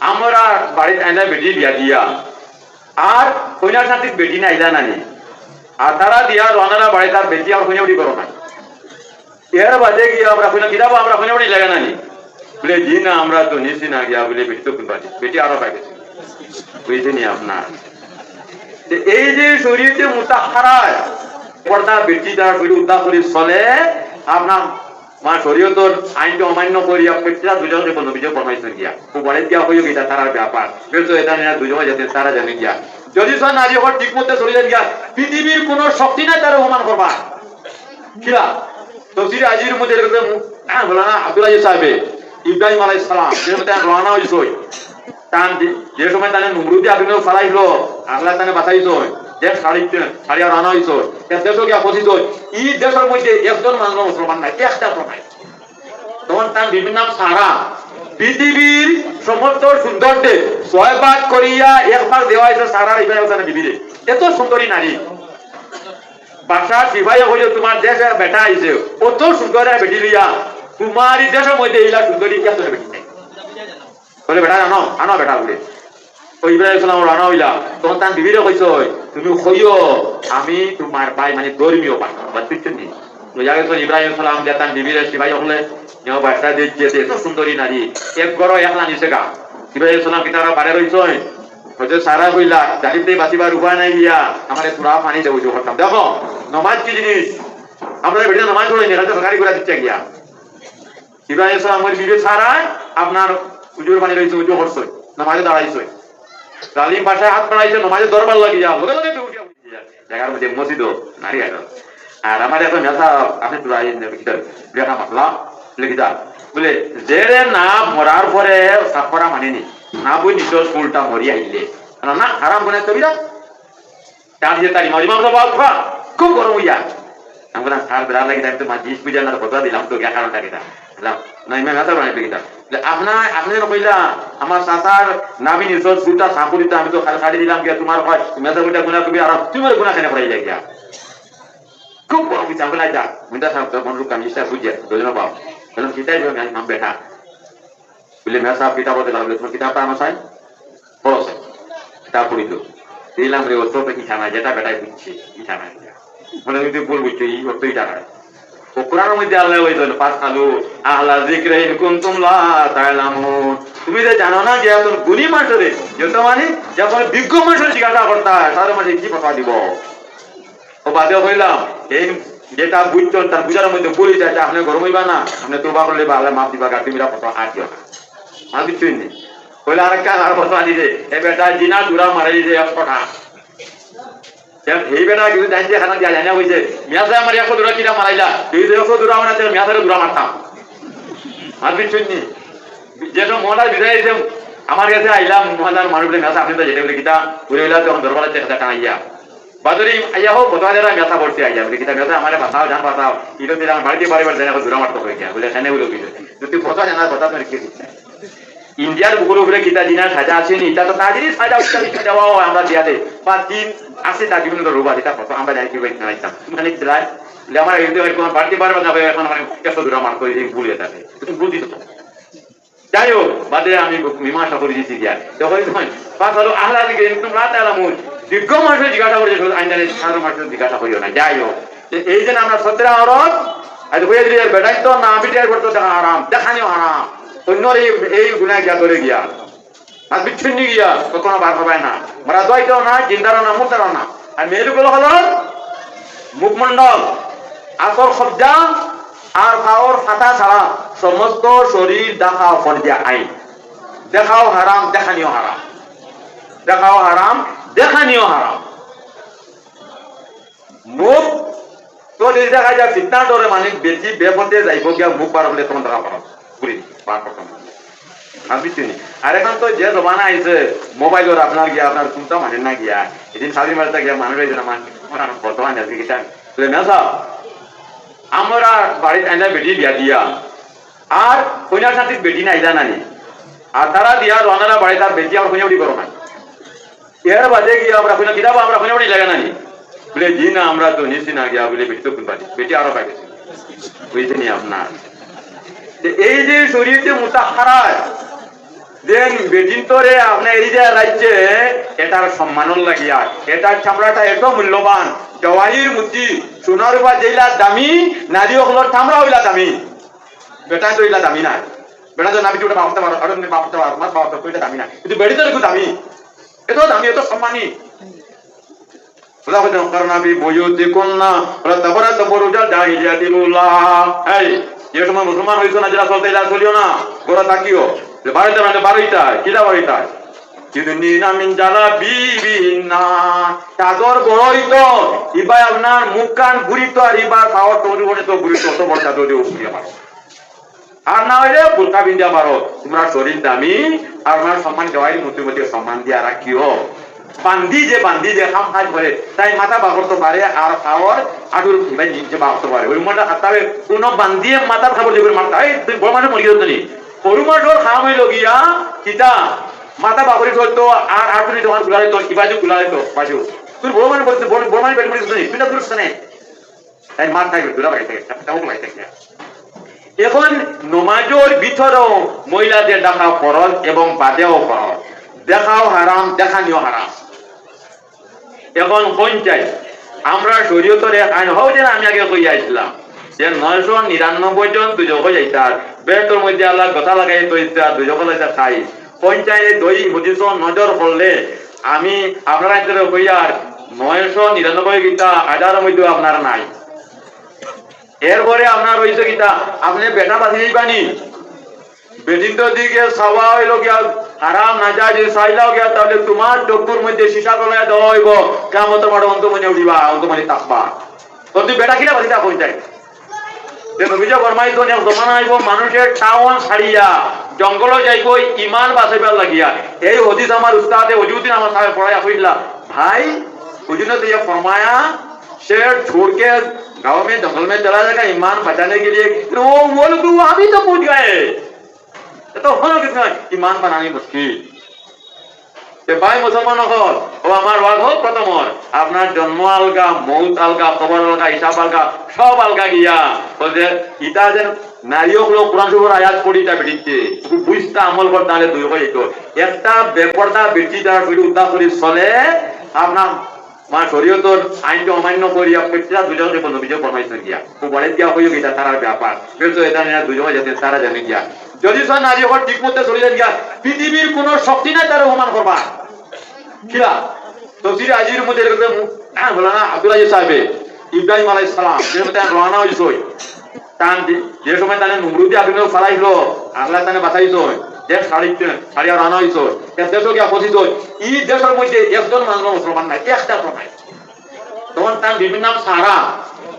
আমরা বাড়িতে আইনা বেটি বিয়া দিয়া। আর কইনার সাথে বেটি না আইলা নানি আর তারা দিয়া রানারা বাড়ি তার বেটি আর কইনা উঠি করো না এর বাদে গিয়া আমরা কইনা কিতাব আমরা কইনা উঠি লাগে নানি বলে জি না আমরা তো নিছি না গিয়া বলে বেটি তো কিনবা বেটি আরও পাই গেছে বুঝতে নি আপনার এই যে শরীরতে মুতাহারায় পর্দা বেটি যারা শরীর উদ্ধার করে চলে আপনার মা শরীয়তর আইনকে অমান্য করিয়া দুজনকে বন্ধ, বিজয় বনাইছেন গিয়া বলে দিয়া হইও গিয়া তারার ব্যাপার বেশ এটা নিয়ে দুজনে যেতে তারা জানে গিয়া যদি সব নারী হর ঠিক মতো শরীরে গিয়া পৃথিবীর কোন শক্তি নাই তারা অমান করবা কিলা তফসিরে আজির মধ্যে এরকম হ্যাঁ বলে না আব্দুল আজিজ সাহেবে ইব্রাহিম আলাইহিস সালাম, যে মধ্যে রওনা হইছই তান যে সময় তানে নুমরুদি আগুনে ফালাইছিল আল্লাহ তানে বাঁচাইছো যে শাড়ি শাড়ি আর আনা হইছো দেশ গিয়া পচিত ই দেশের মধ্যে একজন মানুষ মুসলমান নাই একটা তো নাই। তখন তার বিভিন্ন সারা। পৃথিবীর সমস্ত সৌন্দর্যে ছয় ভাগ করিয়া এক ভাগ দেওয়া হয়েছে সারা ইব্রাহিম হাসানের বিবিরে। এত সুন্দরী নারী। বাসা সিপাহী হইলে তোমার দেশে বেটা আইছে। অত সুন্দর বেটি লিয়া তোমার দেশের মধ্যে এইলা সুন্দরী এত বেটি নাই? বলে, বেটা, আনো আনো বেটা বলে ইব্রাহিম সালাম রানা হইলা। তখন তার বিবিরে কইছ তুমি কইও আমি তোমার ভাই মানে ধর্মীয় ভাই বা নি ইব্রাহিম সালাম যে তার বিবিরে সিপাহী হলে নেও বাসা এত সুন্দরী নারী, এক গড় একলা নিছে গা। ইব্রাহিম সালাম কি বারে রইছ হয়তো সারা কইলা জানিতে বাঁচিবার উপায় নাই গিয়া আমার পুরা পানি দেবো করতাম দেখো, নমাজ কি জিনিস? আমরা বেটা নমাজ পড়ে নি সরকারি করে দিচ্ছে গিয়া। ইব্রাহিম সালামের বিবে ছাড়াই আপনার উজুর পানি রয়েছে উজু করছে নমাজে দাঁড়াইছে। তালিম পাশায় হাত বাড়াইছে নমাজে দরবার লাগিয়া। লগে লগে দৌড়িয়া উঠে জায়গার মধ্যে মসজিদও, নারী আইল আর আমার এখন মেসা আপনি লেখা মাতলা, লিখিতা বলে, যে রে না মরার পরে সাফরা মানেনি। না বই নিজ স্কুলটা মরি আইলে। না, হারাম বনে তবিরা তার যে তারি মারি মামলা বাবা খা খুব গরম হইয়া। আমি বললাম সার বেড়া লাগি, তাই তো মা জিস পূজা না কথা দিলাম তো কারণটা কিটা? না ইমে মেথা বানাই পেকিটা আপনার আপনি যেন কইলা আমার সাসার নামি তো খানে তো বলে কিতাব পড়িল দিলাম রে অত তো নাই যেটা বেটাই বুঝছে ইচ্ছা নাই মানে তুমি বল বুঝছ এই অত ইচ্ছা নাই। ও কোরআনের মধ্যে আল্লাহ তো পাঁচ আলু, আহলা যিকরে ইন কুনতুম তুমি যে জানো না যে এখন গুণী মানুষরে যত মানে বিজ্ঞ মানুষের জিজ্ঞাসা তার কি কথা দিব? ও বাদে হইলাম এই যেটা বুঝছেন তার বুঝার মধ্যে বলি যায় যে আপনি গরম হইবা না, আপনি তোবা করলে বা আল্লাহ মাফ দিবা গা, তুমি কথা আর দিও না। আর আরেকটা আর কথা দিছে এ বেটা জিনা দুরা মারাই এক কথা। এই বেটা কিন্তু জানছে খানা দিয়া জানা হইছে। মিয়াসে আমার একশো দূরা কিনা মারাইলা তুই যে একশো দূরা মানে মিয়াসের দূরা মারতাম। আর নেই যেটা মহাদার বিদায় দিছে আমার কাছে আইলাম, মহাদার মানুষ মেসা আপনি তো যেটা বলে কিতা? ঘুরে হইলা তখন দরবার আছে কথা টানাইয়া বাদরি, আইয়া হোক বোধহয় যারা মেসা পড়ছে আইয়া। বলে, কিতা মেসা আমার বাতাও জান বাতাও ইলো দিলাম, বাড়িতে বাড়ি বাড়ি জানা দূরা মারতে হয়ে গিয়া বলে সেনে বলে তুই কথা জানার কথা তোর কি? দিচ্ছে ইন্ডিয়ার বুকুর উপরে কিতা দিনা সাজা আছে নি? তা তো তাদেরই সাজা উচ্চারিত দেওয়া হয় আমরা দিয়া দে বা দিন আছে তা বিভিন্ন রোবা দিতা কত আমরা জানি কি বই নাইতাম মানে দিলাই আমার এই যে কোন বাড়তি বারবার যাবে এখন মানে কত দূর আমার করে দিই ভুলে থাকে তুমি ভুল দিত যাই হোক বাদে আমি মীমাংসা করে দিচ্ছি দিয়া তোমার পাঁচ হলো আহ্লাদ দিকে একদম রাত আলামুন দীর্ঘ মাসে জিজ্ঞাসা করে আইনারে সাধারণ মাসে জিজ্ঞাসা করিও না যাই হোক এই যে আমরা সত্যরা অরত দিলে বেটাই তো না বিটিয়ার করতে দেখা আরাম দেখানিও আরাম এই গিয়া গিয়া। গিয়া কখনো বার না। মুখমণ্ডল। আসর সজ্জা আর খাওয়ার ফাটা ছাড়া সমস্ত শরীর দেখাও ফর্দিয়া আইন। দেখাও হারাম, দেখানিও হারাম। দেখাও হারাম, দেখানিও হারাম। মুখ তো দেখা যায় ডরে মানে বেশি বেপথে যাইব গিয়া মুখ পার হলে তখন দেখা পারো পার আমি আর এখন তো যে জমানা আইছে মোবাইলের আপনার গিয়া আপনার কোনটা মানে না গিয়া। এদিন স্বাধীন ভারত গিয়া মানুষ হয়েছে না মানে বর্তমান আছে কিটা মেসা আমরা বাড়িতে আইনা বেটি বিয়া দিয়া। আর কইনার সাথে বেটি না আইলা নানি আর তারা দিয়া রানারা বাড়ি তার বেটি আমার উঠি করো না এর বাদে গিয়া আমরা কইনা কিতাব আমরা কইনা উঠি লাগে নানি বলে জি না, আমরা তো নিছি না গিয়া বলে বেটি তো কিনবা বেটি আরও পাই গেছে। বুঝতে নি আপনার এই যে শরীরতে মুতাহারায় দেন বেদিন এই যে রাজ্যে, এটার লাগিয়া, এটার চামড়াটা মূল্যবান, জওয়াহির মুচি সোনার বা যেইলা দামি, নারী চামড়া হইলা দামি। বেটা তো ইলা দামি না বেটা তো নাবি ওটা বাপতে পারো, আর পারো তো এটা দামি না কিন্তু বেড়ি তো একটু দামি। এত দামি, এত সম্মানী। bi buyutikunna wala tabara tabarujal jahiliyatil ula. এই যে সময় মুসলমান হইছো না, যারা চলতে যা চলিও না। গোরা তাকিও। বাড়িতে মানে বাড়িটা কিলা বাড়িটা কিন্তু নিনামিন যারা চাদর ইবাই আপনার মুখ কান ঘুরিত, আর ইবার খাওয়ার তৈরি তো ঘুরিত, অত বড় চাদর দিয়ে আর না হইলে বোরকা বিন্দিয়া পারো তোমরা শরীর দামি, আর আমার সম্মান দেওয়াই মধ্যে সম্মান দিয়া রাখিও। বান্দি যে বান্দি যে খাম কাজ করে তাই মাথা বাগরতে পারে আর খাওয়ার আটুর নিজে বাগরতে পারে ওই মনটা খাতাবে কোন বান্দিয়ে মাথা খাবার দেবে মাথা এই বড় মানুষ মরি গেলি সরু মাছর খাম হইল গিয়া কিতা মাথা বাগরি চলতো আর আটুনি তোমারগুলা তো, ইবাজু গুলা তো বাজু তুই বড় মানুষ বলতে বড় বড় মানুষ পেট মরি তুই না দুরস্ত নেই তাই মার থাকবে দুরা বাড়ি তাও বাড়ি এখন নমাজের ভিতরেও মহিলাদের দেখা ফরজ এবং বাদেও ফরজ। দেখাও হারাম, দেখানিও হারাম। এখন পঞ্চায়েত, আমরা শরীয়তর আইন হোক যেন আমি আগে কইয়া আসলাম, যে নয়শো নিরানব্বই জন দুজক যাইতার বেতর মধ্যে আল্লাহ কথা লাগাই তৈতা, দুজক লাইতা খাই। পঞ্চায়েত দই হদিস নজর করলে আমি আপনারা এতে কইয়ার নয়শো নিরানব্বই গীতা হাজারের মধ্যে আপনার নাই। এরপরে আপনার রয়েছে কিতা আপনি বেটা দিবানি। বেদিন তো দিকে সবা হইল আরাম না যায় যদি চাইলাও গিয়া তাহলে তোমার চকুর মধ্যে সীসা গলায় দেওয়া হইব কেমন তোমার অন্তমনে উঠিবা অন্তমনে তাকবা তো তুই বেটা কিনা বাঁধি থাকুন যাই নবীজ ফরমাইছ এক জমানা আইব মানুষের টাউন ছাড়িয়া জঙ্গল যাইব ইমান বাঁচাইবার লাগিয়া এই হদিস আমার উস্তাদে অজুদ্দিন আমার সাহেব পড়াইয়া কইলা ভাই हुजूर ने यह फरमाया शेर छोड़ के गांव में जंगल में चला जाएगा ईमान बचाने के लिए तो वो वो लोग तो वहां भी तो पहुंच गए ये तो होना कितना ईमान बनानी मुश्किल যে ভাই মুসলমান হল ও আমার ওয়াজ হোক প্রথমর আপনার জন্ম আলগা মৌত আলগা কবর আলগা হিসাব আলগা সব আলগা গিয়া বলছে ইটা যেন নারীও হলো কোরআন শুভর আয়াত পড়ি তা বেটিতে বুঝতা আমল করতে হলে দুই হয়ে তো একটা বেপরদা বেটি যারা শরীর উদ্ধার করে চলে আপনার মা শরীয়তর আইনকে অমান্য করিয়া পেটরা দুজন দেখুন অভিযোগ ফরমাইছেন গিয়া ও বলে দিয়া হইও গিয়া তারার ব্যাপার কিন্তু এটা নিয়ে দুজনে যেতে তারা জানে গিয়া যদি নারী হল ঠিক মতো চলে গিয়া পৃথিবীর কোন শক্তি নাই তারা অপমান করবা। কিরা তফসির আজির মধ্যে হ্যাঁ আব্দুল আজিজ সাহেবে, ইব্রাহিম আলাইহিস সালাম, যে যে সময় তানে নুমরুদি হইছো, এ দেশ গিয়া ই দেশের মধ্যে একজন মানুষ মুসলমান নাই, একটা প্রমাণ তখন তার বিভিন্ন সারা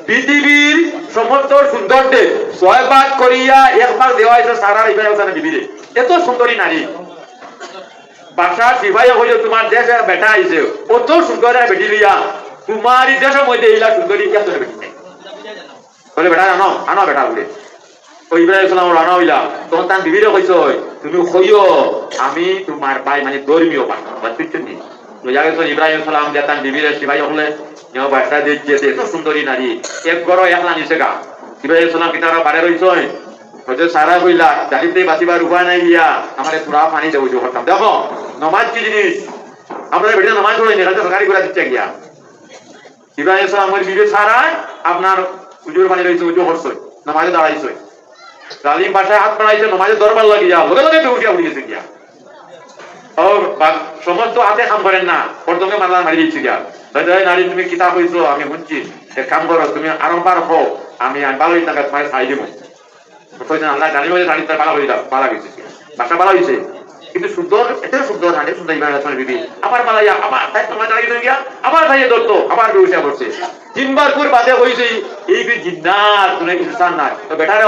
পৃথিবীর সমস্ত সৌন্দর্য ছয় ভাগ করিয়া এক দেওয়া হয়েছে সারা বিবিরে এত সুন্দরী নারী। বাসা সিভাই হইলে তোমার দেশে বেটা আইছে অত সুন্দর বেটি লিয়া তোমার দেশের মধ্যে এইলা সুন্দরী এত বেটি নাই বলে, বেটা, আনো আনো বেটা বলে। ইব্রাহিম সালাম রানা হইলা। তখন তার কইছ তুমি কইও আমি তোমার ভাই মানে ধর্মীয় পাঠ বুঝছেন নি ইব্রাহিম সালাম তার বিবিরে এত সুন্দরী নারী এক গড় একলা নিছে গা ইব্রাহিম সালাম বারে রইছ হয়তো সারা বাঁচিবার উপায় নাই আমার পুরা পানি দেবো যে দেখো নমাজ কি জিনিস আমরা বেটা নমাজ পড়ে নি কাছে সরকারি করে দিচ্ছে গিয়া ইব্রাহিম সালামের বিবে সারা আপনার উজুর পানি রয়েছে উজু করছই নমাজে দাঁড়াইছই জালিম বাসায় হাত বাড়াইছে নমাজে দরবার লাগিয়া লগে লগে বেউটিয়া উঠে গেছে গিয়া ও বা- সমস্ত হাতে কাম করেন না। প্রথমে মালা মারি দিচ্ছি নারী, তুমি কিতাব হইছো? আমি শুনছি কাম করো, তুমি আরম্বার হো আমি ভালোই টাকা তোমার ছাই দিব। আল্লাহ, জানি বলে জানি তার হয়ে যাও পালা গেছে বাসা পালা হয়েছে কিন্তু সুন্দর সুন্দর সুন্দর ইমান আসমান বিবি। আবার তাই তোমার ভাইয়ে বেউসা করছে তিনবার করে বাদে হয়েছে এই বি জিন্নাত তুমি ইনসান না তো বেটারে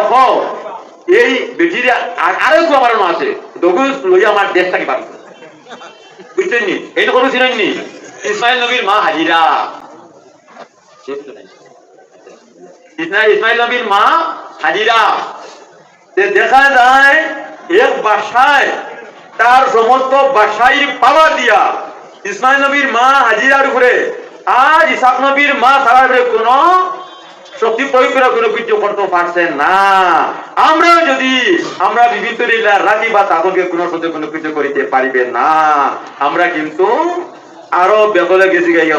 এই বেটির আর আরও আমার আছে। দগুস লইয়া আমার দেশটাকে পাবি দেখা যায়, এক বাসায় তার সমস্ত বাসাই পাওয়া দিয়া ইসমাইল নবীর মা হাজিরার উপরে। আর ইসাক নবীর মা উপরে কোন শক্তি প্রয়োগ করে কোনো কিছু করতে পারছেন না? আমরা যদি, আমরা বিভিন্ন লীলা রাজি বা তাদেরকে কোনো সাথে কোনো কিছু করিতে পারিবে না, আমরা কিন্তু আরও বেগলে গেছি গাইয়া